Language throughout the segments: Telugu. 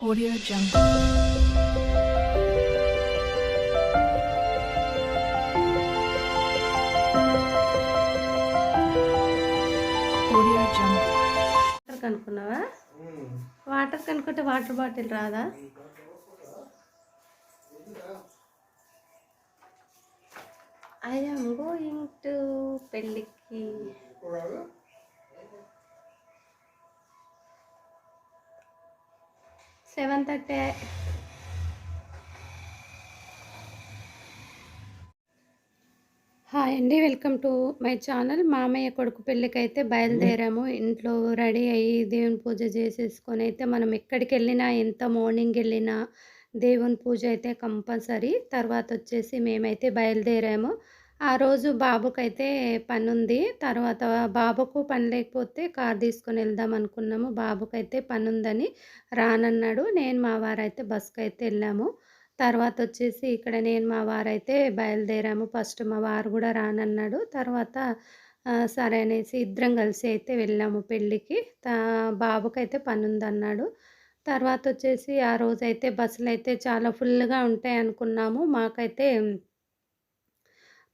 Audio Jungle. Audio Jungle. Water కనుక్కున్నావా water కనుక్కుంటే వాటర్ బాటిల్ రాదా ఐ ఆమ్ గోయింగ్ టు పెళ్ళికి సెవెన్ థర్టీ హాయ్ అండి వెల్కమ్ టు మై ఛానల్. మామయ్య కొడుకు పెళ్ళికి అయితే బయలుదేరాము. ఇంట్లో రెడీ అయ్యి దేవుని పూజ చేసేసుకొని అయితే మనం ఎక్కడికి వెళ్ళినా ఎంత మార్నింగ్ వెళ్ళినా దేవుని పూజ అయితే కంపల్సరీ. తర్వాత వచ్చేసి మేమైతే బయలుదేరాము. ఆ రోజు బాబుకైతే పని ఉంది తర్వాత బాబుకు పని లేకపోతే కార్ తీసుకొని వెళ్దాం అనుకున్నాము. బాబుకైతే పని ఉందని రానన్నాడు. నేను మా వారైతే బస్కి అయితే వెళ్ళాము. తర్వాత వచ్చేసి ఇక్కడ నేను మా వారైతే బయలుదేరాము. ఫస్ట్ మా వారు కూడా రానన్నాడు. తర్వాత సరే అనేసి ఇద్దరం కలిసి అయితే వెళ్ళాము పెళ్ళికి. తా బాబుకైతే పని ఉందన్నాడు తర్వాత వచ్చేసి ఆ రోజైతే బస్సులు అయితే చాలా ఫుల్గా ఉంటాయి అనుకున్నాము మాకైతే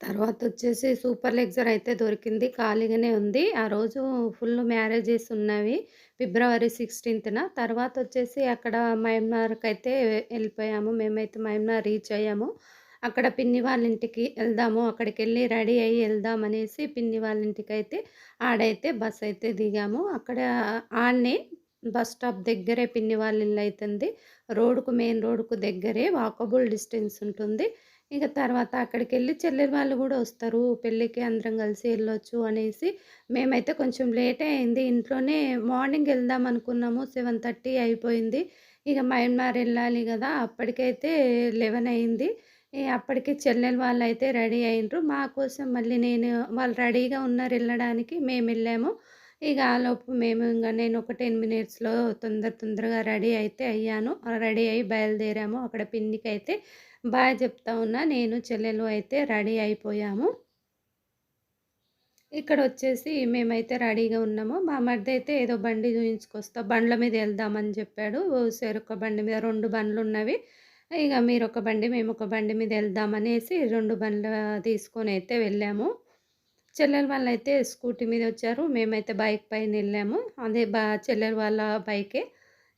తర్వాత వచ్చేసి సూపర్ లెగ్జర్ అయితే దొరికింది ఖాళీగానే ఉంది. ఆ రోజు ఫుల్ మ్యారేజెస్ ఉన్నవి ఫిబ్రవరి సిక్స్టీన్త్న. తర్వాత వచ్చేసి అక్కడ మయమ్నార్కి అయితే వెళ్ళిపోయాము. మేమైతే మయమ్నార్ రీచ్ అయ్యాము. అక్కడ పిన్ని వాళ్ళ ఇంటికి వెళ్దాము అక్కడికి వెళ్ళి రెడీ అయ్యి వెళ్దాం అనేసి పిన్ని వాళ్ళ ఇంటికి అయితే ఆడైతే బస్ అయితే దిగాము. అక్కడ ఆడనే బస్ స్టాప్ దగ్గరే పిన్ని వాళ్ళ ఇల్లు అవుతుంది రోడ్డుకు మెయిన్ రోడ్డుకు దగ్గరే వాకబుల్ డిస్టెన్స్ ఉంటుంది. ఇక తర్వాత అక్కడికి వెళ్ళి చెల్లెలు వాళ్ళు కూడా వస్తారు. పెళ్ళికి అందరం కలిసి వెళ్ళొచ్చు అనేసి మేమైతే కొంచెం లేట్ అయింది. ఇంట్లోనే మార్నింగ్ వెళ్దాం అనుకున్నాము. సెవెన్ థర్టీ అయిపోయింది. ఇక మయన్మార్ వెళ్ళాలి కదా. అప్పటికైతే లెవెన్ అయింది. అప్పటికి చెల్లెలు వాళ్ళు అయితే రెడీ అయినరు. మా కోసం మళ్ళీ నేను వాళ్ళు రెడీగా ఉన్నారు వెళ్ళడానికి మేము వెళ్ళాము. ఇక ఆలోపు మేము ఇంకా నేను ఒక టెన్ మినిట్స్లో తొందర తొందరగా రెడీ అయితే అయ్యాను. రెడీ అయ్యి బయలుదేరాము. అక్కడ పిన్నికి అయితే బాయ్ చెప్తా ఉన్నా నేను చెల్లెలు అయితే రెడీ అయిపోయాము. ఇక్కడ వచ్చేసి మేమైతే రెడీగా ఉన్నాము. మా మరిది అయితే ఏదో బండి చూయించుకొస్తా బండ్ల మీద వెళ్దామని చెప్పాడు. ఒక బండి మీద రెండు బండ్లు ఉన్నవి. ఇక మీరు ఒక బండి మేము ఒక బండి మీద వెళ్దామనేసి రెండు బండ్లు తీసుకొని అయితే వెళ్ళాము. చెల్లెల వాళ్ళు అయితే స్కూటీ మీద వచ్చారు. మేమైతే బైక్ పైన వెళ్ళాము. అదే బా చెల్లెల వాళ్ళ బైకే.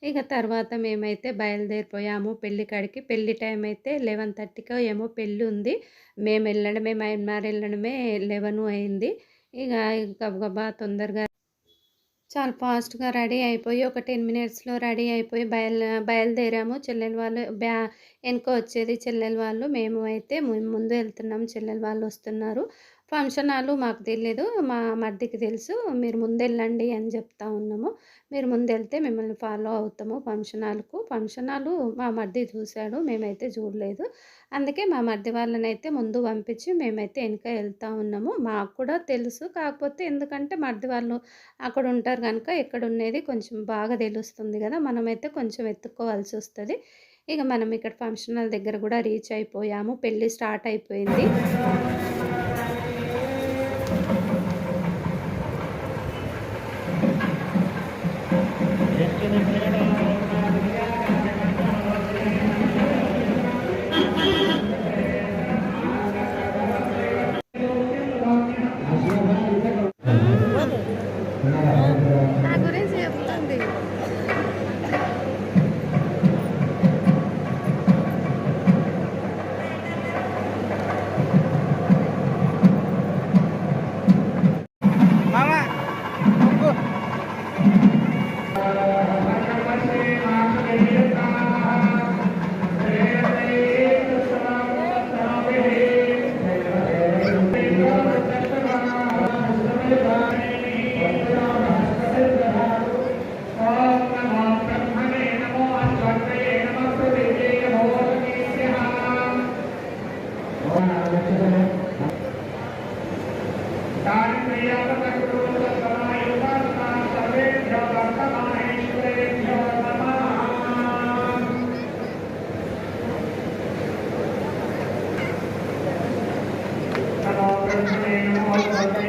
ఇక తర్వాత మేమైతే బయలుదేరిపోయాము. పెళ్ళి కాడికి పెళ్ళి టైం అయితే లెవెన్ థర్టీకో ఏమో పెళ్ళి ఉంది. మేము వెళ్ళడమే మయన్మార్ వెళ్ళడమే లెవెన్ అయింది. ఇక గబగబా తొందరగా చాలా ఫాస్ట్గా రెడీ అయిపోయి ఒక టెన్ మినిట్స్లో రెడీ అయిపోయి బయలు బయలుదేరాము. చెల్లెల వాళ్ళు బ్యా వెనుక వచ్చేది చెల్లెల వాళ్ళు. మేము అయితే ముందు వెళ్తున్నాము. చెల్లెల వాళ్ళు వస్తున్నారు. ఫంక్షన్ హాలు మాకు తెలియదు మా మర్దికి తెలుసు. మీరు ముందు వెళ్ళండి అని చెప్తా ఉన్నాము. మీరు ముందు వెళ్తే మిమ్మల్ని ఫాలో అవుతాము ఫంక్షన్ హాల్కు ఫంక్షన్ హాలు మా మర్ది చూశాడు. మేమైతే చూడలేదు. అందుకే మా మర్ది వాళ్ళని అయితే ముందు పంపించి మేమైతే వెనక వెళ్తా ఉన్నాము. మాకు కూడా తెలుసు. కాకపోతే ఎందుకంటే మర్ది వాళ్ళు అక్కడ ఉంటారు కనుక ఎక్కడ ఉండేది కొంచెం బాగా తెలుస్తుంది కదా. మనమైతే కొంచెం ఎత్తుక్కోవాల్సి వస్తుంది. ఇక మనం ఇక్కడ ఫంక్షన్ హాల్ దగ్గర కూడా రీచ్ అయిపోయాము. పెళ్ళి స్టార్ట్ అయిపోయింది.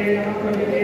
मेरे नाम पर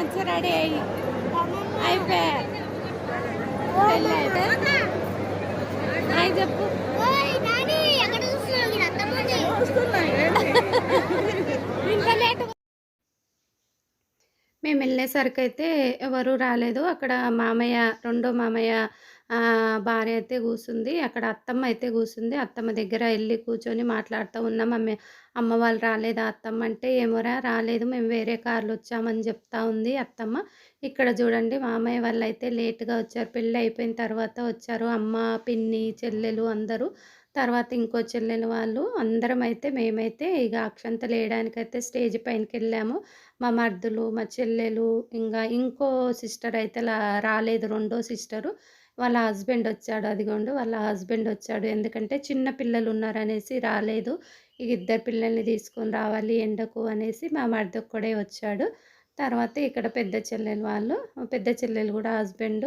మంచిగా రెడీ అయ్యి. అయిపోయా? చెప్పు. లేట్ మేము వెళ్ళేసరికి అయితే ఎవరు రాలేదు. అక్కడ మామయ్య రెండో మామయ్య భార్య అయితే కూర్చుంది అక్కడ అత్తమ్మ అయితే కూర్చుంది అత్తమ్మ దగ్గర వెళ్ళి కూర్చొని మాట్లాడుతూ ఉన్నాం. అమ్మ అమ్మ వాళ్ళు రాలేదా అత్తమ్మ అంటే ఏమోరా రాలేదు. మేము వేరే కార్లు వచ్చామని చెప్తా ఉంది అత్తమ్మ. ఇక్కడ చూడండి మామయ్య వాళ్ళు అయితే లేట్గా వచ్చారు. పెళ్ళి అయిపోయిన తర్వాత వచ్చారు. అమ్మ పిన్ని చెల్లెలు అందరూ. తర్వాత ఇంకో చెల్లెలు వాళ్ళు. అందరం అయితే మేమైతే ఇక అక్షంతలు వేయడానికైతే స్టేజ్ పైనకి వెళ్ళాము. మా మర్దులు మా చెల్లెలు ఇంకా ఇంకో సిస్టర్ అయితే రాలేదు రెండో సిస్టరు. వాళ్ళ హస్బెండ్ వచ్చాడు అదిగోండు వాళ్ళ హస్బెండ్ వచ్చాడు. ఎందుకంటే చిన్న పిల్లలు ఉన్నారనేసి రాలేదు. ఇక ఇద్దరు పిల్లల్ని తీసుకొని రావాలి ఎండకు అనేసి మా మర్దొక్కడే వచ్చాడు. తర్వాత ఇక్కడ పెద్ద చెల్లెలు వాళ్ళు పెద్ద చెల్లెలు కూడా హస్బెండ్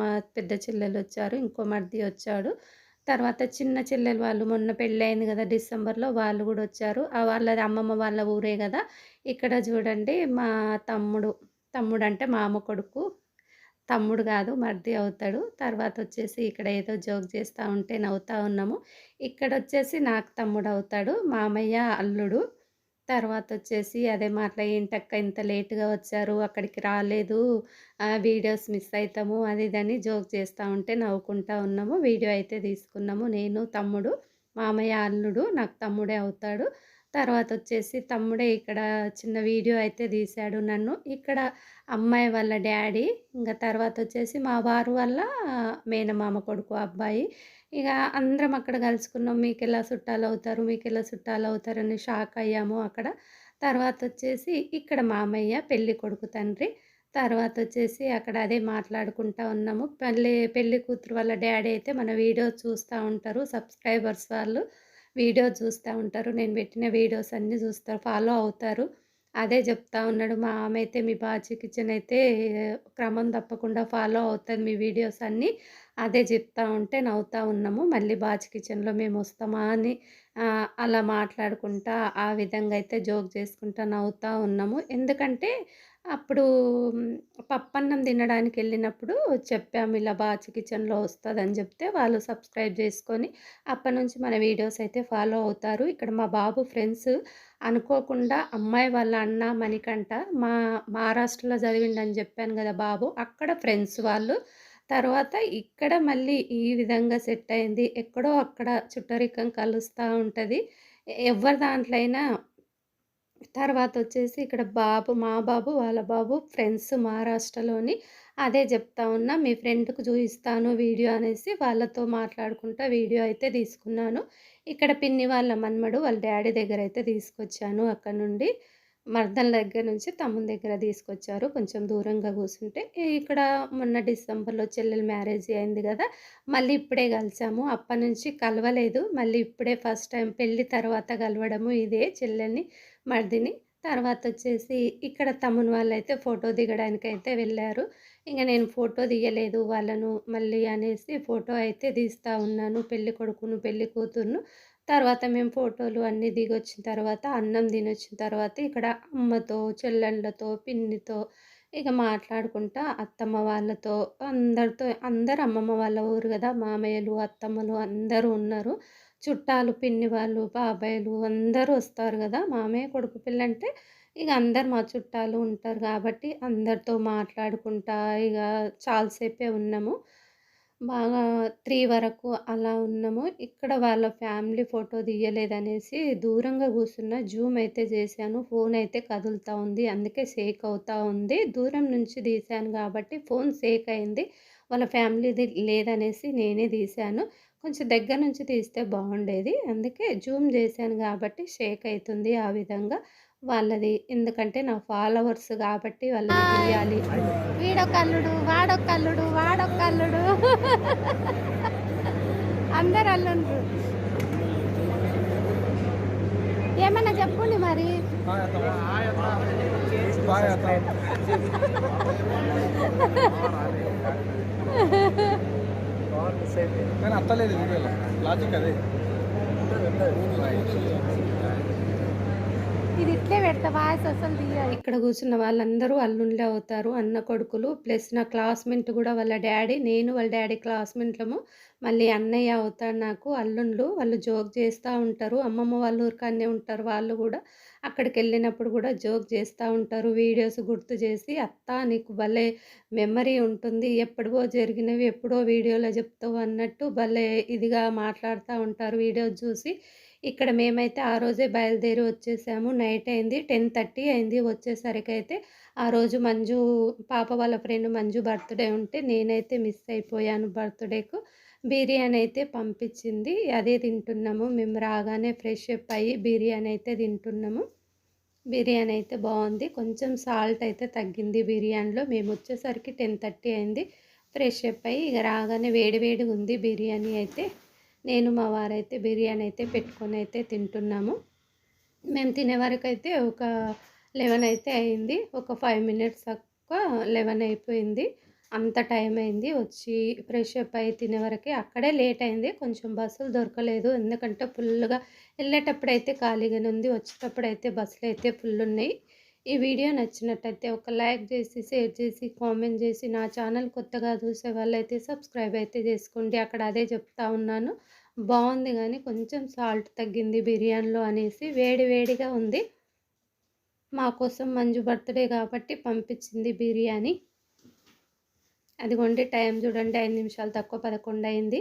మా పెద్ద చెల్లెలు వచ్చారు ఇంకో మర్ది వచ్చాడు. తర్వాత చిన్న చెల్లెలు వాళ్ళు మొన్న పెళ్ళయింది కదా డిసెంబర్లో వాళ్ళు కూడా వచ్చారు. వాళ్ళది అమ్మమ్మ వాళ్ళ ఊరే కదా. ఇక్కడ చూడండి మా తమ్ముడు తమ్ముడు అంటే మామ కొడుకు. తమ్ముడు కాదు మర్ది అవుతాడు. తర్వాత వచ్చేసి ఇక్కడ ఏదో జోక్ చేస్తూ ఉంటే నవ్వుతూ ఉన్నాము. ఇక్కడ వచ్చేసి నాకు తమ్ముడు అవుతాడు మామయ్య అల్లుడు. తర్వాత వచ్చేసి అదే మాట్లా ఏంటక్క ఇంత లేటుగా వచ్చారు? అక్కడికి రాలేదు. వీడియోస్ మిస్ అవుతాము అది ఇదని జోక్ చేస్తూ ఉంటే నవ్వుకుంటా ఉన్నాము. వీడియో అయితే తీసుకున్నాము. నేను తమ్ముడు మామయ్య అల్లుడు నాకు తమ్ముడే అవుతాడు. తర్వాత వచ్చేసి తమ్ముడే ఇక్కడ చిన్న వీడియో అయితే తీశాడు నన్ను. ఇక్కడ అమ్మాయి వాళ్ళ డాడీ ఇంకా తర్వాత వచ్చేసి మా వారు వల్ల మేనమామ కొడుకు అబ్బాయి. ఇక అందరం అక్కడ కలుసుకున్నాం. మీకు ఎలా చుట్టాలు అవుతారు మీకు ఎలా చుట్టాలు అవుతారని షాక్ అయ్యాము అక్కడ. తర్వాత వచ్చేసి ఇక్కడ మామయ్య పెళ్ళి కొడుకు తండ్రి. తర్వాత వచ్చేసి అక్కడ అదే మాట్లాడుకుంటా ఉన్నాము. పెళ్ళి పెళ్ళి కూతురు వాళ్ళ డాడీ అయితే మన వీడియో చూస్తూ ఉంటారు సబ్స్క్రైబర్స్ వాళ్ళు. వీడియో చూస్తూ ఉంటారు. నేను పెట్టిన వీడియోస్ అన్నీ చూస్తారు. ఫాలో అవుతారు. అదే చెప్తా ఉన్నాడు మా ఆమె అయితే మీ బాజీ కిచెన్ అయితే క్రమం తప్పకుండా ఫాలో అవుతుంది మీ వీడియోస్ అన్నీ. అదే చెప్తా ఉంటే నవ్వుతూ ఉన్నాము. మళ్ళీ బాజీ కిచెన్లో మేము వస్తామా అని అలా మాట్లాడుకుంటా ఆ విధంగా అయితే జోక్ చేసుకుంటా నవ్వుతూ ఉన్నాము. ఎందుకంటే అప్పుడు పప్పన్నం తినడానికి వెళ్ళినప్పుడు చెప్పాము ఇలా బాచి కిచెన్లో వస్తుందని చెప్తే వాళ్ళు సబ్స్క్రైబ్ చేసుకొని అప్పటి నుంచి మన వీడియోస్ అయితే ఫాలో అవుతారు. ఇక్కడ మా బాబు ఫ్రెండ్స్ అనుకోకుండా అమ్మాయి వాళ్ళ అన్న మణికంఠ మా మహారాష్ట్రలో చదివిండని చెప్పాను కదా బాబు అక్కడ ఫ్రెండ్స్ వాళ్ళు. తర్వాత ఇక్కడ మళ్ళీ ఈ విధంగా సెట్ అయింది. ఎక్కడో అక్కడ చుట్టరికం కలుస్తూ ఉంటుంది. ఎవరి దాంట్లో అయినా తర్వాత వచ్చేసి ఇక్కడ బాబు మా బాబు వాళ్ళ బాబు ఫ్రెండ్స్ మహారాష్ట్రలోని అదే చెప్తా ఉన్నా మీ ఫ్రెండ్కి చూపిస్తాను వీడియో అనేసి వాళ్ళతో మాట్లాడుకుంటా వీడియో అయితే తీసుకున్నాను ఇక్కడ పిన్ని వాళ్ళ మన్మడు వాళ్ళ డాడీ దగ్గర అయితే తీసుకొచ్చాను అక్కడ నుండి మర్దన్ దగ్గర నుంచి తమ్ముని దగ్గర తీసుకొచ్చారు. కొంచెం దూరంగా కూర్చుంటే ఇక్కడ మొన్న డిసెంబర్లో చెల్లెలు మ్యారేజ్ అయింది కదా మళ్ళీ ఇప్పుడే కలిసాము. అప్పటి నుంచి కలవలేదు. మళ్ళీ ఇప్పుడే ఫస్ట్ టైం పెళ్ళి తర్వాత కలవడము ఇదే చెల్లెల్ని మర్దిని. తర్వాత వచ్చేసి ఇక్కడ తమ్ముని వాళ్ళు అయితే ఫోటో దిగడానికి అయితే వెళ్ళారు. ఇంకా నేను ఫోటో దిగలేదు వాళ్ళను మళ్ళీ అనేసి ఫోటో అయితే తీస్తూ ఉన్నాను. పెళ్ళి కొడుకును పెళ్ళి కూతురును తర్వాత మేము ఫోటోలు అన్నీ దిగొచ్చిన తర్వాత అన్నం తినొచ్చిన తర్వాత ఇక్కడ అమ్మతో చెల్లెళ్ళతో పిన్నితో ఇక మాట్లాడుకుంటా అత్తమ్మ వాళ్ళతో అందరితో అందరు అమ్మమ్మ వాళ్ళ ఊరు కదా మామయ్యలు అత్తమ్మలు అందరూ ఉన్నారు. చుట్టాలు పిన్ని వాళ్ళు బాబాయ్లు అందరూ వస్తారు కదా మామయ్య కొడుకు పిల్ల అంటే ఇక అందరు మా చుట్టాలు ఉంటారు కాబట్టి అందరితో మాట్లాడుకుంటా ఇక చాలాసేపే ఉన్నాము. బాగా త్రీ వరకు అలా ఉన్నాము. ఇక్కడ వాళ్ళ ఫ్యామిలీ ఫోటో తీయలేదనేసి దూరంగా కూర్చున్న జూమ్ అయితే చేశాను. ఫోన్ అయితే కదులుతూ ఉంది. అందుకే షేక్ అవుతూ ఉంది. దూరం నుంచి తీశాను కాబట్టి ఫోన్ షేక్ అయింది. వాళ్ళ ఫ్యామిలీది లేదనేసి నేనే తీశాను. కొంచెం దగ్గర నుంచి తీస్తే బాగుండేది. అందుకే జూమ్ చేశాను కాబట్టి షేక్ అవుతుంది ఆ విధంగా. వాళ్ళది. ఎందుకంటే నా ఫాలోవర్స్ కాబట్టి వాళ్ళని తీయాలి. వీడొక అల్లుడు వాడొక అల్లుడు వాడొక అల్లుడు అందరు అల్లుండ్రు. ఏమన్నా చెప్పండి మరి? అత్తలేదు లాజిక్ అదే. ఇది ఇట్లే పెడతా వాయిస్ అసలు తీయాలి ఇక్కడ కూర్చున్న వాళ్ళందరూ అల్లుండ్లే అవుతారు అన్న కొడుకులు ప్లస్ నా క్లాస్మేట్ కూడా వాళ్ళ డాడీ నేను వాళ్ళ డాడీ క్లాస్మేట్లము. మళ్ళీ అన్నయ్య అవుతాడు నాకు అల్లుండ్లు వాళ్ళు జోక్ చేస్తూ ఉంటారు అమ్మమ్మ వాళ్ళ ఊరికనే ఉంటారు వాళ్ళు కూడా. అక్కడికి వెళ్ళినప్పుడు కూడా జోక్ చేస్తూ ఉంటారు వీడియోస్ గుర్తు చేసి అత్త నీకు భలే మెమరీ ఉంటుంది ఎప్పుడో జరిగినవి ఎప్పుడో వీడియోలో చెప్తావు అన్నట్టు భలే ఇదిగా మాట్లాడుతూ ఉంటారు వీడియోస్ చూసి. ఇక్కడ మేమైతే ఆ రోజే బయలుదేరి వచ్చేసాము. నైట్ అయింది. టెన్ థర్టీ అయింది వచ్చేసరికి అయితే ఆ రోజు మంజు పాప వాళ్ళ ఫ్రెండ్ మంజు బర్త్డే ఉంటే నేనైతే మిస్ అయిపోయాను బర్త్డేకు. బిర్యానీ అయితే పంపించింది. అదే తింటున్నాము. మేము రాగానే ఫ్రెష్ అప్ అయ్యి బిర్యానీ అయితే తింటున్నాము. బిర్యానీ అయితే బాగుంది. కొంచెం సాల్ట్ అయితే తగ్గింది బిర్యానీలో. మేము వచ్చేసరికి టెన్ థర్టీ అయింది. ఫ్రెష్ అప్ అయ్యి ఇక రాగానే వేడి వేడిగా ఉంది బిర్యానీ అయితే. నేను మా వారైతే బిర్యానీ అయితే పెట్టుకొని అయితే తింటున్నాము. మేము తినే వరకు అయితే ఒక లెవెన్ అయితే అయింది. ఒక ఫైవ్ మినిట్స్ తక్కువ లెవెన్ అయిపోయింది. అంత టైం అయింది. వచ్చి ఫ్రెష్ అప్ అయి తినే వరకు అక్కడే లేట్ అయింది. కొంచెం బస్సులు దొరకలేదు. ఎందుకంటే ఫుల్గా వెళ్ళేటప్పుడు అయితే ఖాళీగానే ఉంది. వచ్చేటప్పుడు అయితే బస్సులు అయితే ఫుల్ ఉన్నాయి. ఈ వీడియో నచ్చినట్టయితే ఒక లైక్ చేసి షేర్ చేసి కామెంట్ చేసి నా ఛానల్ కొత్తగా చూసే వాళ్ళైతే సబ్స్క్రైబ్ అయితే చేసుకోండి. అక్కడ అదే చెప్తా ఉన్నాను. బాగుంది కానీ కొంచెం సాల్ట్ తగ్గింది బిర్యానీలో అనేసి వేడి వేడిగా ఉంది. మా కోసం మంజు బర్త్డే కాబట్టి పంపించింది బిర్యానీ. అదిగోండి టైం చూడండి ఐదు నిమిషాలు తక్కువ పదకొండు అయింది.